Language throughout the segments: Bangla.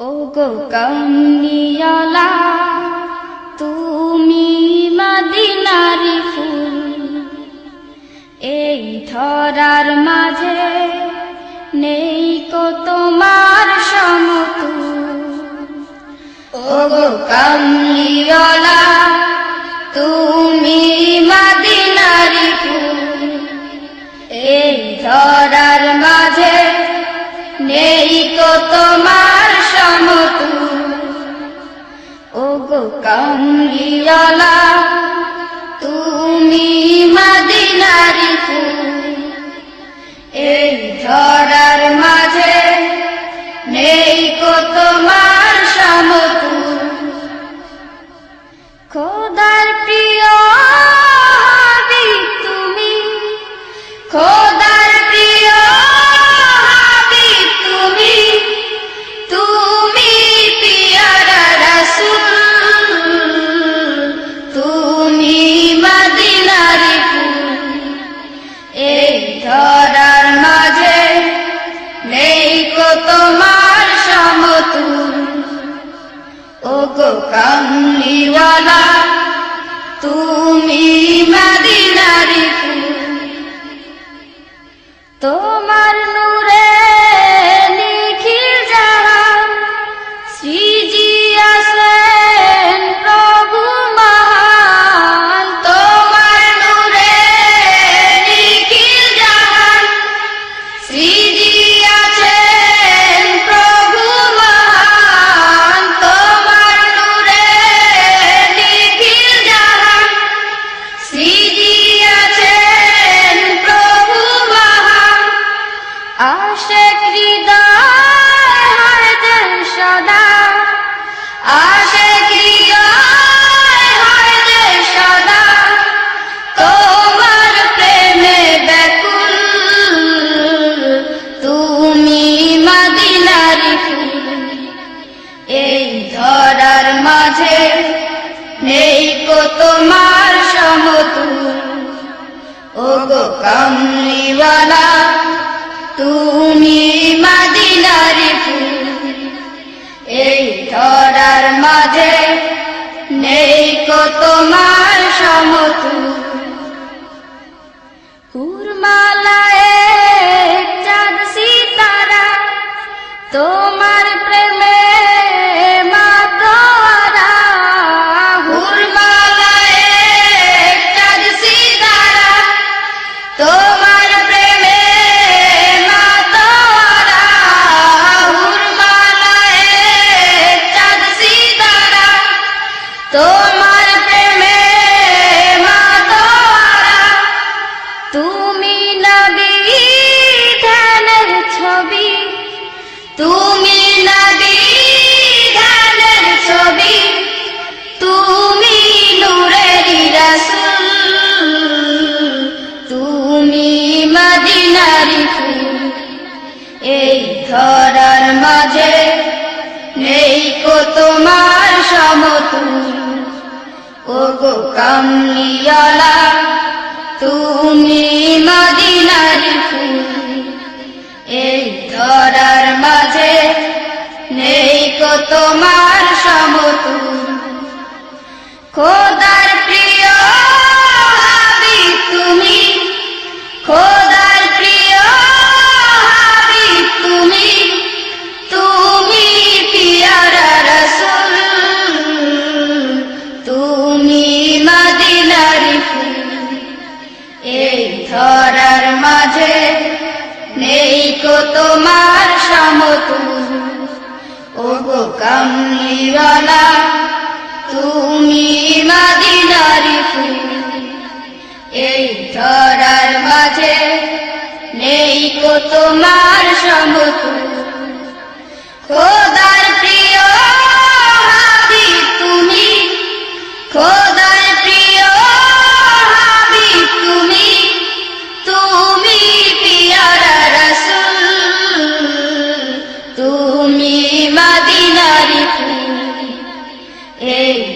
ও গো কমনিয়ালা তুমি মদিনারি ফুল। এই ধরার মাঝে নেই কো তোমার সমতুল। ও গো কমলিওয়ালা তুমি মদিনারি ফুল। এই ধরার মাঝে নেই কো তোমার কমলিওয়ালা তুমি মদিনারি এই ঝড়ার মাঝে নেই কো তোমার সমতুল। খোদার প্রিয় ধরার মাঝে নেই কো তোমার সমতুল। ও গো কামলিওয়ালা তুমি মাদিনারি ফুল। তোমার তোমার সমতুল ও গো কমলিওয়ালা, তুমি মাদিনারি এই ধরার মাঝে নেই কো তোমার সমতুল হুরমালায় তুমি নবী ধ্যানের ছবি। তুমি নবী ধ্যানের ছবি। তুমি নূরের রাসূল। তুমি মদিনারি ফুল। এই ধরার মাঝে নেই কো তোমার সমতুল। ও গো কামলিয়ালা তুমি মদিনার ফুল। এই ধরার মাঝে নেই কো তোমার সমতুল এই ধরার মাঝে নেই কো তোমার সমতু ও গো কমলিওয়ালা, তুমি মাদিনারি ফুল এই ধরার মাঝে নেই কো তোমার সমতুল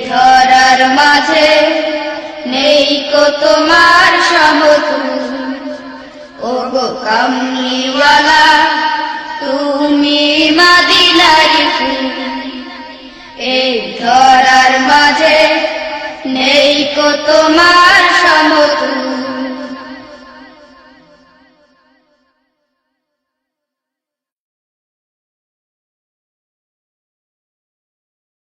ধরার মাঝে নেই কো তোমার সমতুল তুমি মাদিলারি এই ধরার মাঝে নেই কো তোমার